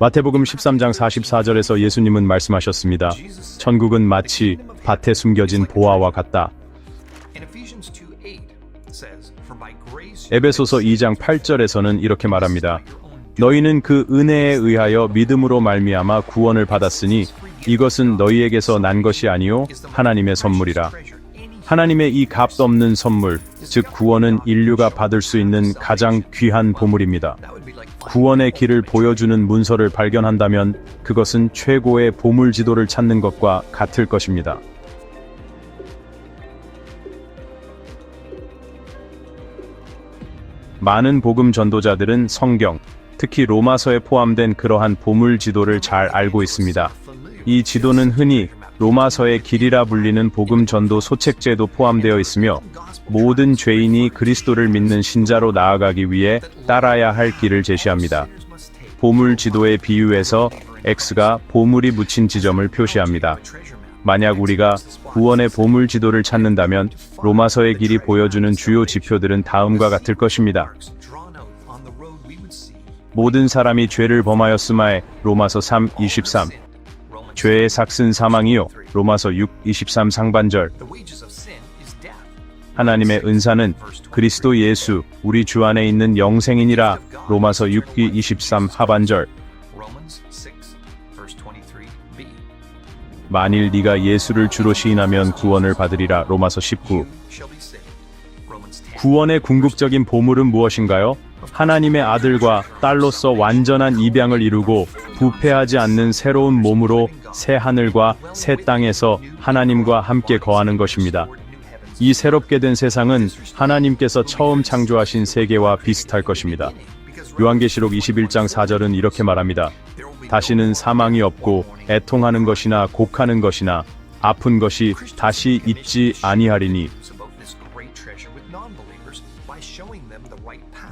마태복음 13장 44절에서 예수님은 말씀하셨습니다. 천국은 마치 밭에 숨겨진 보화와 같다. And Ephesians 2:8 says, "For by grace 에베소서 2장 8절에서는 이렇게 말합니다. 너희는 그 은혜에 의하여 믿음으로 말미암아 구원을 받았으니 이것은 너희에게서 난 것이 아니요 하나님의 선물이라. 하나님의 이 값없는 선물, 즉 구원은 인류가 받을 수 있는 가장 귀한 보물입니다. 구원의 길을 보여주는 문서를 발견한다면 그것은 최고의 보물 지도를 찾는 것과 같을 것입니다. 많은 복음 전도자들은 성경, 특히 로마서에 포함된 그러한 보물 지도를 잘 알고 있습니다. 이 지도는 흔히 로마서의 길이라 불리는 복음 전도 소책제도 포함되어 있으며 모든 죄인이 그리스도를 믿는 신자로 나아가기 위해 따라야 할 길을 제시합니다. 보물 지도의 비유에서 X가 보물이 묻힌 지점을 표시합니다. 만약 우리가 구원의 보물 지도를 찾는다면 로마서의 길이 보여주는 주요 지표들은 다음과 같을 것입니다. 모든 사람이 죄를 범하였음에 로마서 3, 23 죄의 삭슨 사망이요 로마서 6, 23 상반절. 하나님의 은사는 그리스도 예수 우리 주 안에 있는 영생이니라 로마서 6, 23 하반절 Romans 6 verse 23b. 만일 네가 예수를 주로 시인하면 구원을 받으리라 로마서 19 Shall be saved. Romans 10. 구원의 궁극적인 보물은 무엇인가요? 하나님의 아들과 딸로서 완전한 입양을 이루고 부패하지 않는 새로운 몸으로 새 하늘과 새 땅에서 하나님과 함께 거하는 것입니다. 이 새롭게 된 세상은 하나님께서 처음 창조하신 세계와 비슷할 것입니다. 요한계시록 21장 4절은 이렇게 말합니다. 다시는 사망이 없고 애통하는 것이나 곡하는 것이나 아픈 것이 다시 있지 아니하리니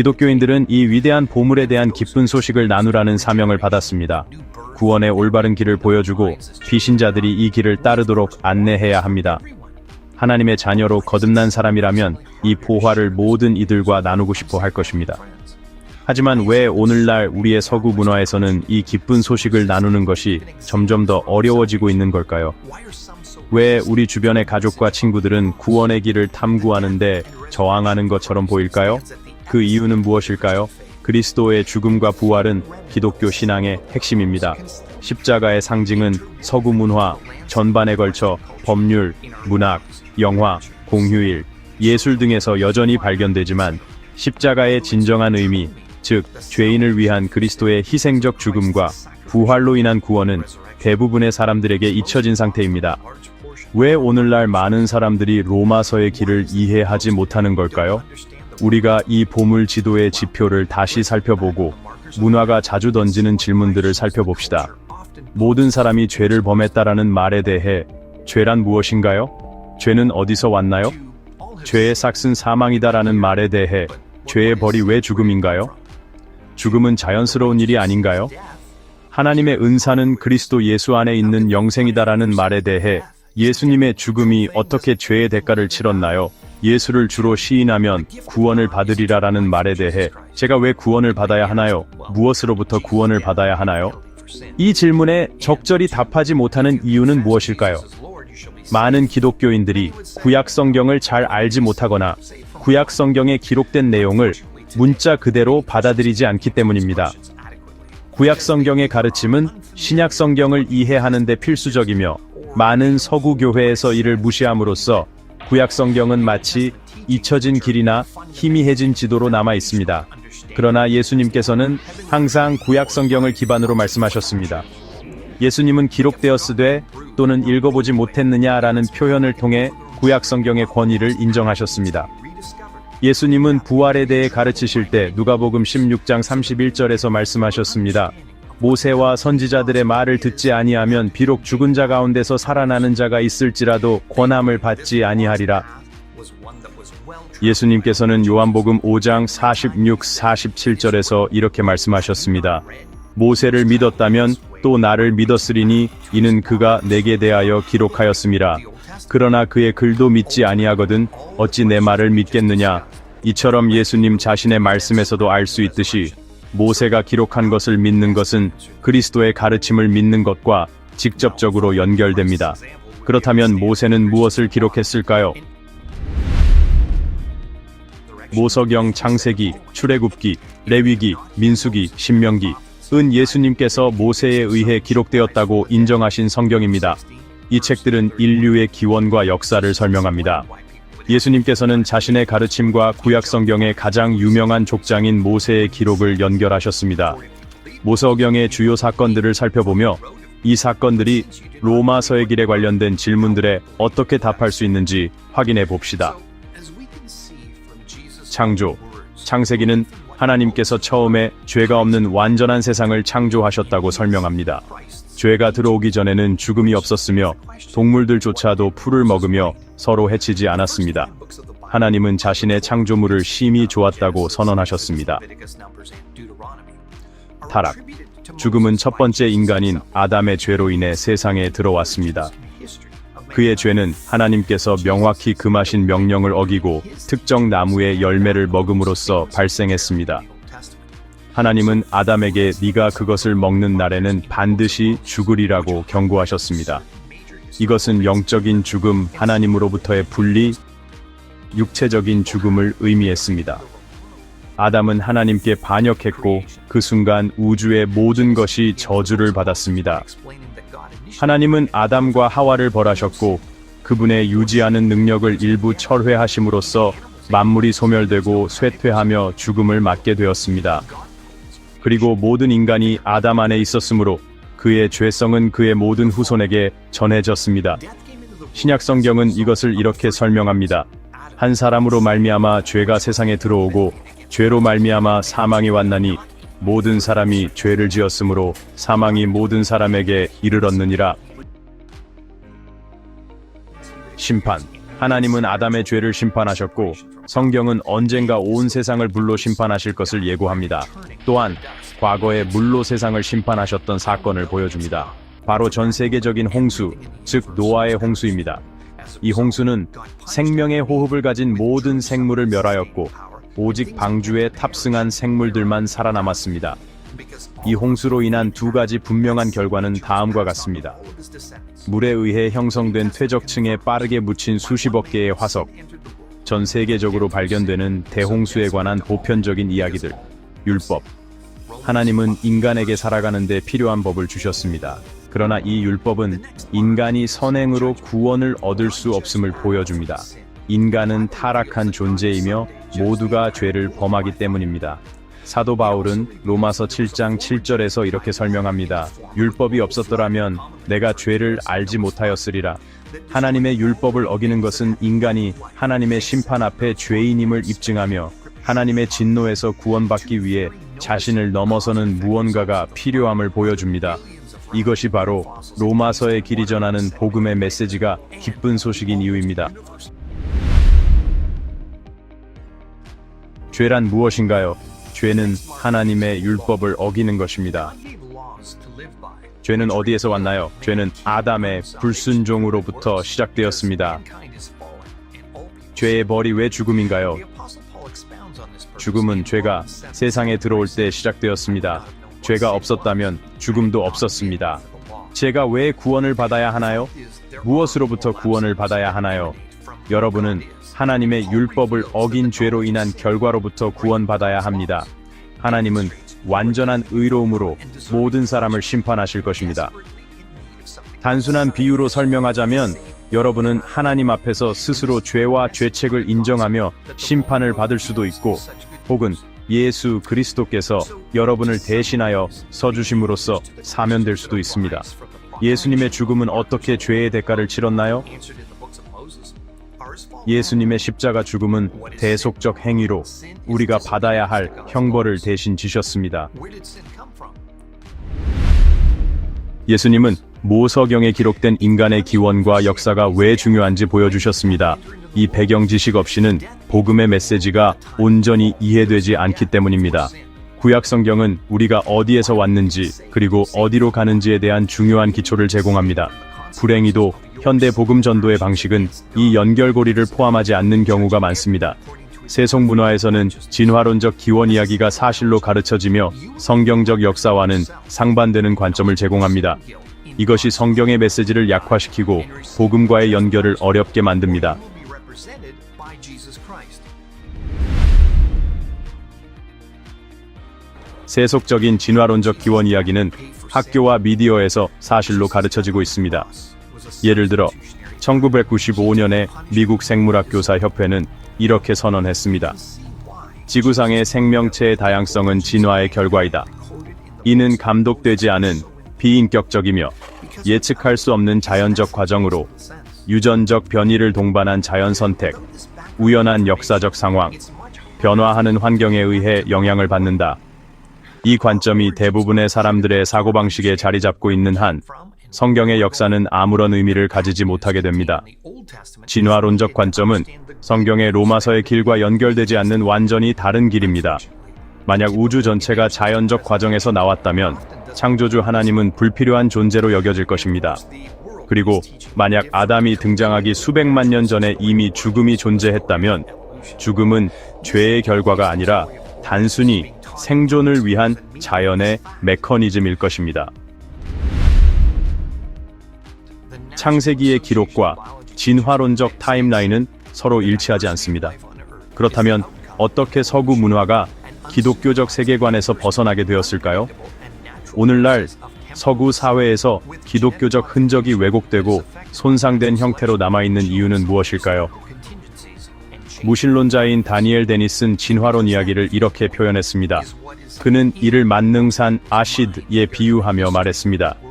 기독교인들은 이 위대한 보물에 대한 기쁜 소식을 나누라는 사명을 받았습니다. 구원의 올바른 길을 보여주고 비신자들이 이 길을 따르도록 안내해야 합니다. 하나님의 자녀로 거듭난 사람이라면 이 보화를 모든 이들과 나누고 싶어 할 것입니다. 하지만 왜 오늘날 우리의 서구 문화에서는 이 기쁜 소식을 나누는 것이 점점 더 어려워지고 있는 걸까요? 왜 우리 주변의 가족과 친구들은 구원의 길을 탐구하는데 저항하는 것처럼 보일까요? 그 이유는 무엇일까요? 그리스도의 죽음과 부활은 기독교 신앙의 핵심입니다. 십자가의 상징은 서구 문화 전반에 걸쳐 법률, 문학, 영화, 공휴일, 예술 등에서 여전히 발견되지만 십자가의 진정한 의미, 즉 죄인을 위한 그리스도의 희생적 죽음과 부활로 인한 구원은 대부분의 사람들에게 잊혀진 상태입니다. 왜 오늘날 많은 사람들이 로마서의 길을 이해하지 못하는 걸까요? 우리가 이 보물 지도의 지표를 다시 살펴보고 문화가 자주 던지는 질문들을 살펴봅시다. 모든 사람이 죄를 범했다라는 말에 대해 죄란 무엇인가요? 죄는 어디서 왔나요? 죄의 삭슨 사망이다라는 말에 대해 죄의 벌이 왜 죽음인가요? 죽음은 자연스러운 일이 아닌가요? 하나님의 은사는 그리스도 예수 안에 있는 영생이다라는 말에 대해 예수님의 죽음이 어떻게 죄의 대가를 치렀나요? 예수를 주로 시인하면 구원을 받으리라라는 말에 대해 제가 왜 구원을 받아야 하나요? 무엇으로부터 구원을 받아야 하나요? 이 질문에 적절히 답하지 못하는 이유는 무엇일까요? 많은 기독교인들이 구약 성경을 잘 알지 못하거나 구약 성경에 기록된 내용을 문자 그대로 받아들이지 않기 때문입니다. 구약 성경의 가르침은 신약 성경을 이해하는 데 필수적이며 많은 서구 교회에서 이를 무시함으로써 구약 성경은 마치 잊혀진 길이나 희미해진 지도로 남아 있습니다. 그러나 예수님께서는 항상 구약 성경을 기반으로 말씀하셨습니다. 예수님은 기록되었으되 또는 읽어보지 못했느냐라는 표현을 통해 구약 성경의 권위를 인정하셨습니다. 예수님은 부활에 대해 가르치실 때 누가복음 16장 31절에서 말씀하셨습니다. 모세와 선지자들의 말을 듣지 아니하면 비록 죽은 자 가운데서 살아나는 자가 있을지라도 권함을 받지 아니하리라. 예수님께서는 요한복음 5장 46, 47절에서 이렇게 말씀하셨습니다. 모세를 믿었다면 또 나를 믿었으리니 이는 그가 내게 대하여 기록하였음이라. 그러나 그의 글도 믿지 아니하거든 어찌 내 말을 믿겠느냐. 이처럼 예수님 자신의 말씀에서도 알 수 있듯이 모세가 기록한 것을 믿는 것은 그리스도의 가르침을 믿는 것과 직접적으로 연결됩니다. 그렇다면 모세는 무엇을 기록했을까요? 모서경, 창세기, 출애굽기, 레위기, 민수기, 신명기, 은 예수님께서 모세에 의해 기록되었다고 인정하신 성경입니다. 이 책들은 인류의 기원과 역사를 설명합니다. 예수님께서는 자신의 가르침과 구약 성경의 가장 유명한 족장인 모세의 기록을 연결하셨습니다. 모서경의 주요 사건들을 살펴보며 이 사건들이 로마서의 길에 관련된 질문들에 어떻게 답할 수 있는지 확인해 봅시다. 창조. 창세기는 하나님께서 처음에 죄가 없는 완전한 세상을 창조하셨다고 설명합니다. 죄가 들어오기 전에는 죽음이 없었으며 동물들조차도 풀을 먹으며 서로 해치지 않았습니다. 하나님은 자신의 창조물을 심히 좋았다고 선언하셨습니다. 타락. 죽음은 첫 번째 인간인 아담의 죄로 인해 세상에 들어왔습니다. 그의 죄는 하나님께서 명확히 금하신 명령을 어기고 특정 나무의 열매를 먹음으로써 발생했습니다. 하나님은 아담에게 네가 그것을 먹는 날에는 반드시 죽으리라고 경고하셨습니다. 이것은 영적인 죽음, 하나님으로부터의 분리, 육체적인 죽음을 의미했습니다. 아담은 하나님께 반역했고 그 순간 우주의 모든 것이 저주를 받았습니다. 하나님은 아담과 하와를 벌하셨고 그분의 유지하는 능력을 일부 철회하심으로써 만물이 소멸되고 쇠퇴하며 죽음을 맞게 되었습니다. 그리고 모든 인간이 아담 안에 있었으므로 그의 죄성은 그의 모든 후손에게 전해졌습니다. 신약 성경은 이것을 이렇게 설명합니다. 한 사람으로 말미암아 죄가 세상에 들어오고 죄로 말미암아 사망이 왔나니 모든 사람이 죄를 지었으므로 사망이 모든 사람에게 이르렀느니라. 심판. 하나님은 아담의 죄를 심판하셨고 성경은 언젠가 온 세상을 불로 심판하실 것을 예고합니다. 또한 과거에 물로 세상을 심판하셨던 사건을 보여줍니다. 바로 전 세계적인 홍수, 즉 노아의 홍수입니다. 이 홍수는 생명의 호흡을 가진 모든 생물을 멸하였고 오직 방주에 탑승한 생물들만 살아남았습니다. 이 홍수로 인한 두 가지 분명한 결과는 다음과 같습니다. 물에 의해 형성된 퇴적층에 빠르게 묻힌 수십억 개의 화석, 전 세계적으로 발견되는 대홍수에 관한 보편적인 이야기들, 율법. 하나님은 인간에게 살아가는 데 필요한 법을 주셨습니다. 그러나 이 율법은 인간이 선행으로 구원을 얻을 수 없음을 보여줍니다. 인간은 타락한 존재이며 모두가 죄를 범하기 때문입니다. 사도 바울은 로마서 7장 7절에서 이렇게 설명합니다. 율법이 없었더라면 내가 죄를 알지 못하였으리라. 하나님의 율법을 어기는 것은 인간이 하나님의 심판 앞에 죄인임을 입증하며 하나님의 진노에서 구원받기 위해 자신을 넘어서는 무언가가 필요함을 보여줍니다. 이것이 바로 로마서의 길이 전하는 복음의 메시지가 기쁜 소식인 이유입니다. 죄란 무엇인가요? 죄는 하나님의 율법을 어기는 것입니다. 죄는 어디에서 왔나요? 죄는 아담의 불순종으로부터 시작되었습니다. 죄의 벌이 왜 죽음인가요? 죽음은 죄가 세상에 들어올 때 시작되었습니다. 죄가 없었다면 죽음도 없었습니다. 죄가 왜 구원을 받아야 하나요? 무엇으로부터 구원을 받아야 하나요? 여러분은 하나님의 율법을 어긴 죄로 인한 결과로부터 구원받아야 합니다. 하나님은 완전한 의로움으로 모든 사람을 심판하실 것입니다. 단순한 비유로 설명하자면 여러분은 하나님 앞에서 스스로 죄와 죄책을 인정하며 심판을 받을 수도 있고 혹은 예수 그리스도께서 여러분을 대신하여 서주심으로써 사면될 수도 있습니다. 예수님의 죽음은 어떻게 죄의 대가를 치렀나요? 예수님의 십자가 죽음은 대속적 행위로 우리가 받아야 할 형벌을 대신 지셨습니다. 예수님은 모서경에 기록된 인간의 기원과 역사가 왜 중요한지 보여주셨습니다. 이 배경 지식 없이는 복음의 메시지가 온전히 이해되지 않기 때문입니다. 구약 성경은 우리가 어디에서 왔는지 그리고 어디로 가는지에 대한 중요한 기초를 제공합니다. 불행히도 현대 복음 전도의 방식은 이 연결고리를 포함하지 않는 경우가 많습니다. 세속 문화에서는 진화론적 기원 이야기가 사실로 가르쳐지며 성경적 역사와는 상반되는 관점을 제공합니다. 이것이 성경의 메시지를 약화시키고 복음과의 연결을 어렵게 만듭니다. 세속적인 진화론적 기원 이야기는 학교와 미디어에서 사실로 가르쳐지고 있습니다. 예를 들어 1995년에 미국 생물학교사 협회는 이렇게 선언했습니다. 지구상의 생명체의 다양성은 진화의 결과이다. 이는 감독되지 않은 비인격적이며 예측할 수 없는 자연적 과정으로 유전적 변이를 동반한 자연 선택, 우연한 역사적 상황, 변화하는 환경에 의해 영향을 받는다. 이 관점이 대부분의 사람들의 사고방식에 자리 잡고 있는 한 성경의 역사는 아무런 의미를 가지지 못하게 됩니다. 진화론적 관점은 성경의 로마서의 길과 연결되지 않는 완전히 다른 길입니다. 만약 우주 전체가 자연적 과정에서 나왔다면 창조주 하나님은 불필요한 존재로 여겨질 것입니다. 그리고 만약 아담이 등장하기 수백만 년 전에 이미 죽음이 존재했다면 죽음은 죄의 결과가 아니라 단순히 생존을 위한 자연의 메커니즘일 것입니다. 창세기의 기록과 진화론적 타임라인은 서로 일치하지 않습니다. 그렇다면 어떻게 서구 문화가 기독교적 세계관에서 벗어나게 되었을까요? 오늘날 서구 사회에서 기독교적 흔적이 왜곡되고 손상된 형태로 남아있는 이유는 무엇일까요? 무신론자인 다니엘 데니슨 진화론 이야기를 이렇게 표현했습니다. 그는 이를 만능산 아시드에 비유하며 말했습니다.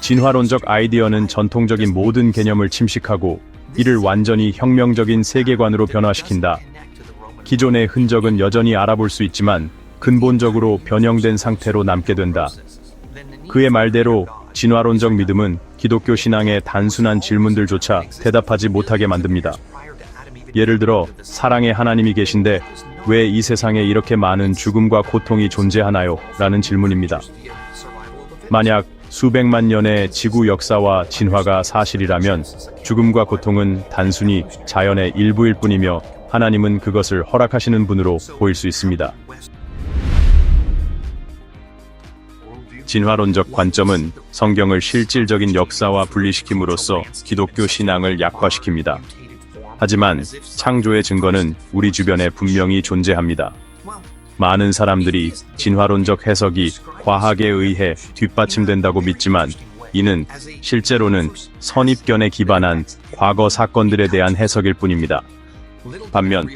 진화론적 아이디어는 전통적인 모든 개념을 침식하고 이를 완전히 혁명적인 세계관으로 변화시킨다. 기존의 흔적은 여전히 알아볼 수 있지만 근본적으로 변형된 상태로 남게 된다. 그의 말대로 진화론적 믿음은 기독교 신앙의 단순한 질문들조차 대답하지 못하게 만듭니다. 예를 들어 사랑의 하나님이 계신데 왜 이 세상에 이렇게 많은 죽음과 고통이 존재하나요? 라는 질문입니다. 만약 수백만 년의 지구 역사와 진화가 사실이라면 죽음과 고통은 단순히 자연의 일부일 뿐이며 하나님은 그것을 허락하시는 분으로 보일 수 있습니다. 진화론적 관점은 성경을 실질적인 역사와 분리시킴으로써 기독교 신앙을 약화시킵니다. 하지만 창조의 증거는 우리 주변에 분명히 존재합니다. 많은 사람들이 진화론적 해석이 과학에 의해 뒷받침된다고 믿지만 이는 실제로는 선입견에 기반한 과거 사건들에 대한 해석일 뿐입니다. 반면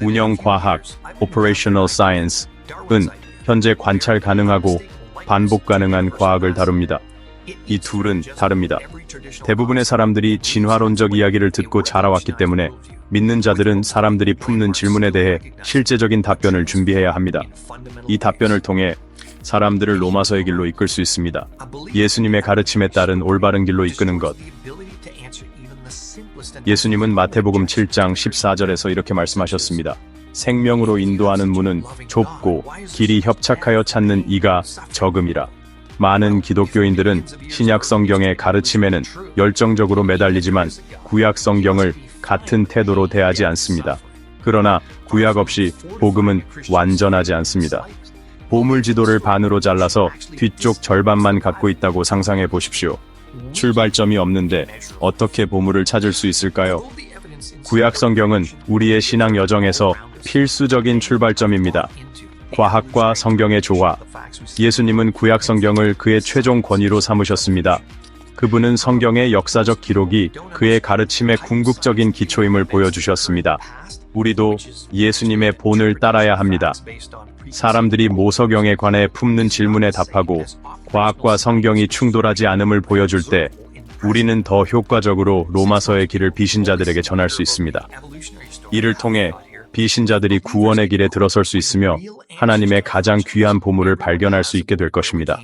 운영 과학 (operational science)은 현재 관찰 가능하고 반복 가능한 과학을 다룹니다. 이 둘은 다릅니다. 대부분의 사람들이 진화론적 이야기를 듣고 자라왔기 때문에 믿는 자들은 사람들이 품는 질문에 대해 실제적인 답변을 준비해야 합니다. 이 답변을 통해 사람들을 로마서의 길로 이끌 수 있습니다. 예수님의 가르침에 따른 올바른 길로 이끄는 것. 예수님은 마태복음 7장 14절에서 이렇게 말씀하셨습니다. 생명으로 인도하는 문은 좁고 길이 협착하여 찾는 이가 적음이라. 많은 기독교인들은 신약 성경의 가르침에는 열정적으로 매달리지만 구약 성경을 같은 태도로 대하지 않습니다. 그러나 구약 없이 복음은 완전하지 않습니다. 보물 지도를 반으로 잘라서 뒤쪽 절반만 갖고 있다고 상상해 보십시오. 출발점이 없는데 어떻게 보물을 찾을 수 있을까요? 구약 성경은 우리의 신앙 여정에서 필수적인 출발점입니다. 과학과 성경의 조화. 예수님은 구약 성경을 그의 최종 권위로 삼으셨습니다. 그분은 성경의 역사적 기록이 그의 가르침의 궁극적인 기초임을 보여주셨습니다. 우리도 예수님의 본을 따라야 합니다. 사람들이 모서경에 관해 품는 질문에 답하고 과학과 성경이 충돌하지 않음을 보여줄 때 우리는 더 효과적으로 로마서의 길을 비신자들에게 전할 수 있습니다. 이를 통해 비신자들이 구원의 길에 들어설 수 있으며 하나님의 가장 귀한 보물을 발견할 수 있게 될 것입니다.